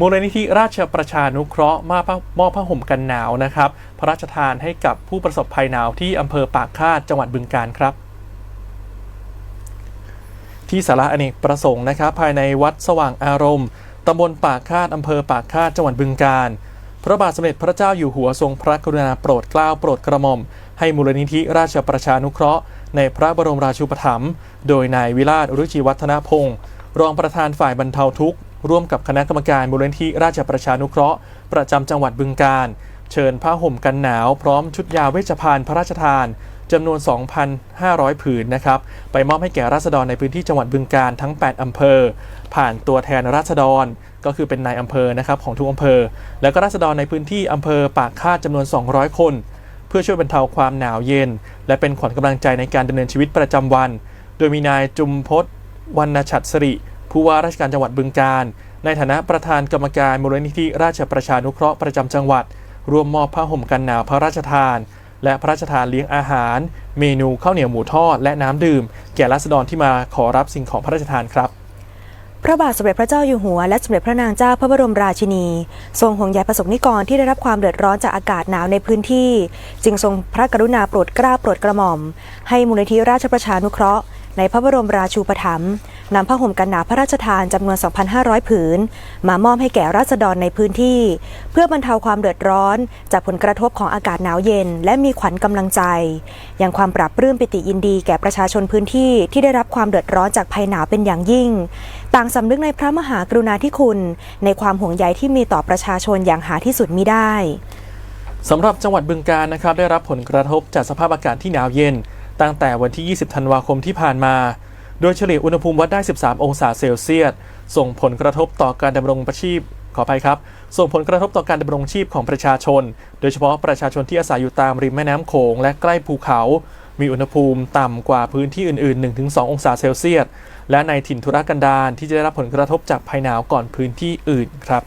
มูลนิธิราชประชานุเคราะห์มอบผ้าห่มกันหนาวนะครับ พระราชทานให้กับผู้ประสบภัยหนาวที่อำเภอปากคาดจังหวัดบึงกาฬครับ ที่สาระอเนกประสงค์นะครับ ภายในวัดสว่างอารมณ์ตำบลปากคาดอำเภอปากคาดจังหวัดบึงกาฬพระบาทสมเด็จพระเจ้าอยู่หัวทรงพระกรุณาโปรดเกล้าโปรดกระหม่อม ให้มูลนิธิราชประชานุเคราะห์ ในพระบรมราชูปถัมภ์โดยนายวิราชรุจิวัฒนพงศ์รองประธานฝ่ายบรรเทาทุกข์ ร่วมกับคณะกรรมการมูลนิธิราชประชานุเคราะห์ ประจำจังหวัดบึงกาฬเชิญผ้าห่มกันหนาวพร้อมชุดยาเวชภัณฑ์พระราชทานจำนวน 2,500 ผืนนะครับ ไปมอบให้แก่ราษฎรในพื้นที่จังหวัดบึงกาฬทั้ง 8 อำเภอ ผ่านตัวแทนราษฎร ก็คือเป็นนายอำเภอนะครับของทุกอำเภอ แล้วก็ราษฎรในพื้นที่อำเภอปากคาดจำนวน 200 คน เพื่อช่วยบรรเทาความหนาวเย็น และเป็นขวัญกำลังใจในการดำเนินชีวิตประจำวัน โดยมีนายจุมพศวรรณชัดสริ ผู้ว่าราชการจังหวัดบึงกาฬในฐานะประธานกรรมการมูลนิธิราชประชานุเคราะห์ประจำจังหวัด ร่วมมอบผ้าห่มกันหนาวพระราชทาน และพระราชทานเลี้ยงอาหาร เมนูข้าวเหนียวหมูทอดและน้ำดื่ม แก่ราษฎรที่มาขอรับสิ่งของพระราชทานครับพระบาทสมเด็จพระเจ้าอยู่หัวและสมเด็จพระนางเจ้าพระบรมราชินี ทรงห่วงใยประสบนิกรที่ได้รับความเดือดร้อนจากอากาศหนาวในพื้นที่ จึงทรงพระกรุณาโปรดเกล้าโปรดกระหม่อม ให้มูลนิธิราชประชานุเคราะห์ ในพระบรมราชูปถัมภ์ นำผ้าห่มกันหนาวพระราชทานจำนวน 2,500 ผืน มามอบให้แก่ราษฎรในพื้นที่ เพื่อบรรเทาความเดือดร้อน จากผลกระทบของอากาศหนาวเย็น และมีขวัญกำลังใจยังความปรับปลื้มปิติยินดีแก่ประชาชนพื้นที่ที่ได้รับความเดือดร้อนจากภัยหนาวเป็นอย่างยิ่ง ต่างสำนึกในพระมหากรุณาธิคุณ ในความห่วงใยที่มีต่อประชาชนอย่างหาที่สุดมิได้สำหรับจังหวัดบึงกาฬนะครับได้รับผลกระทบจากสภาพอากาศที่หนาวเย็น ตั้งแต่วันที่ 20 ธันวาคมที่ผ่านมา โดยเฉลี่ยอุณหภูมิวัดได้ 13 องศาเซลเซียส ส่งผลกระทบต่อการดำรงชีพขออภัยครับ ส่งผลกระทบต่อการดำรงชีพของประชาชน โดยเฉพาะประชาชนที่อาศัยอยู่ตามริมแม่น้ำโขงและใกล้ภูเขา มีอุณหภูมิต่ำกว่าพื้นที่อื่น ๆ 1-2 องศาเซลเซียส และในถิ่นทุรกันดารที่จะได้รับผลกระทบจากภัยหนาวก่อนพื้นที่อื่นครับ